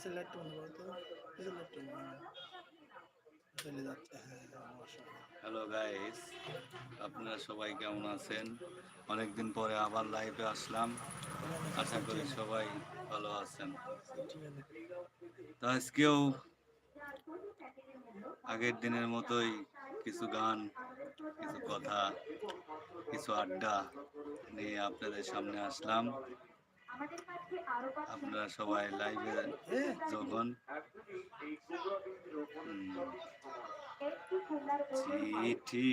হ্যাঁ। Hello guys আপনারা সবাই কেমন আছেন? অনেকদিন পরে আবার লাইভে আসলাম। আশা করি সবাই ভালো আছেন। তো আজকেও আগের দিনের মতোই কিছু গান, কিছু কথা, কিছু আড্ডা নিয়ে আপনাদের সামনে আসলাম। আপনারা সবাই লাইভে যখন চিঠি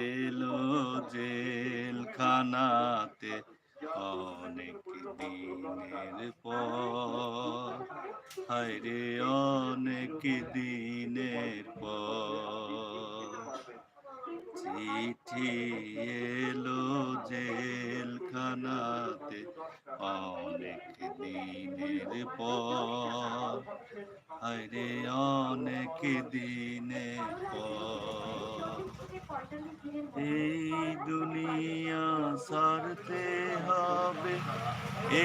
এলো জেলখানাতে অনেক দিনের পর। হায় রে অনেক দিনের পর। চিঠি এলো জেলখানাতে অনেক দিনের পর। হায় রে অনেক দিনের পর। এই দুনিয়া সারতে হবে,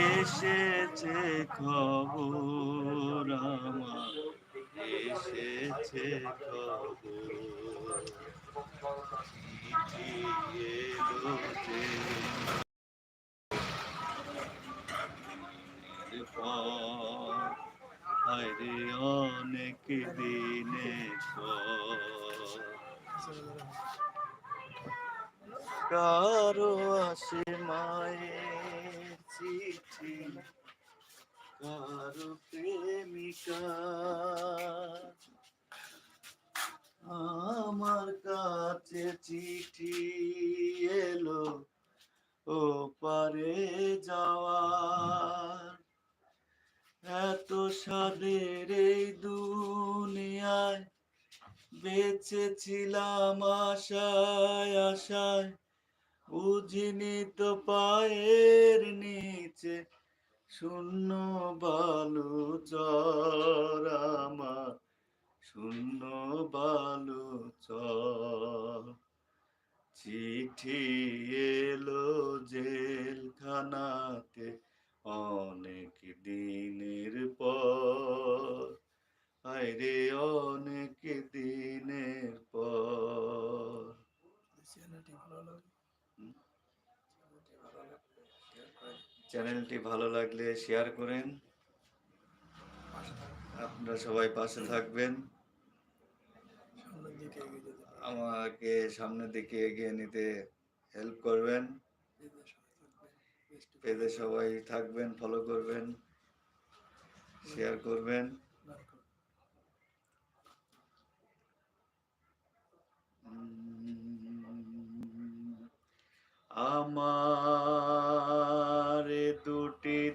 এসেছে খবর আমার, এসেছে খবর। দিনের পর কারও আসে মায়ের চিঠি। কারও প্রেমিকা আমার কাছে চিঠি। বেঁচেছিলাম আশায় আশায় বুঝিনি তো পায়ের নিচে শূন্য বালু চ্যানেলটি ভালো লাগলে শেয়ার করেন। আপনারা সবাই পাশে থাকবেন। আমাকে সামনের দিকে এগিয়ে নিতে হেল্প করবেন পেজে সবাই থাকবেন, ফলো করবেন শেয়ার করবেন আমার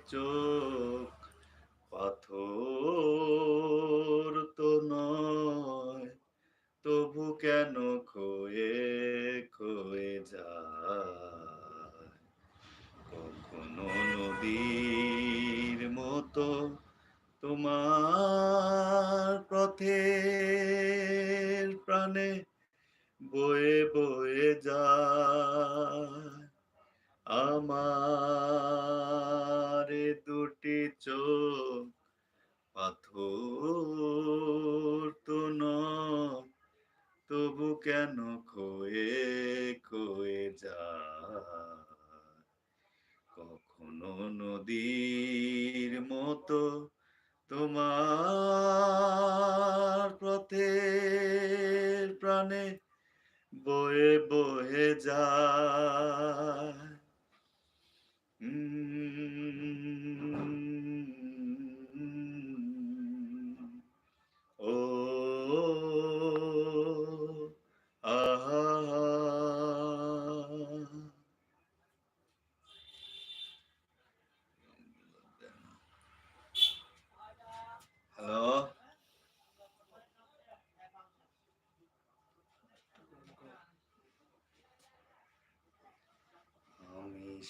চোখ, পাথর তো নয়, তবু কেন খয়ে খয়ে যায়? কখনো নদীর মতো তোমার পথের প্রাণে বয়ে বয়ে যায়। আমার দুটি চোখ, পাথর তো নয়, তবু কেন খয়ে খয়ে যা কখনো নদীর মতো তোমার পথের প্রাণে বয়ে বয়ে যায়।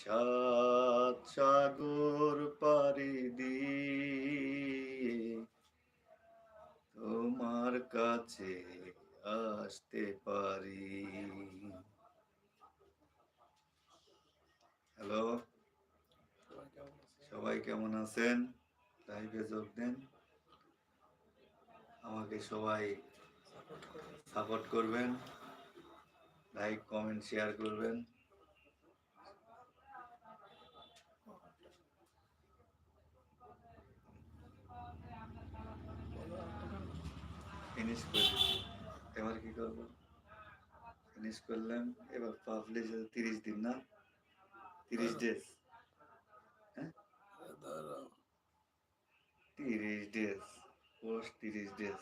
সাত সাগর পাড়ি দিয়ে তোমার কাছে আসতে পারি। হ্যালো সবাই কেমন আছেন? লাইভে যোগ দেন। আমাকে সবাই সাপোর্ট করবেন। লাইক কমেন্ট শেয়ার করবেন। ফিনিশ করে দিচ্ছি এবার কি করব? ফিনিশ করলাম এবার পাবলিশ তিরিশ দিন না? তিরিশ ডেজ হ্যাঁ? তিরিশ ডেজ পোস্ট তিরিশ ডেজ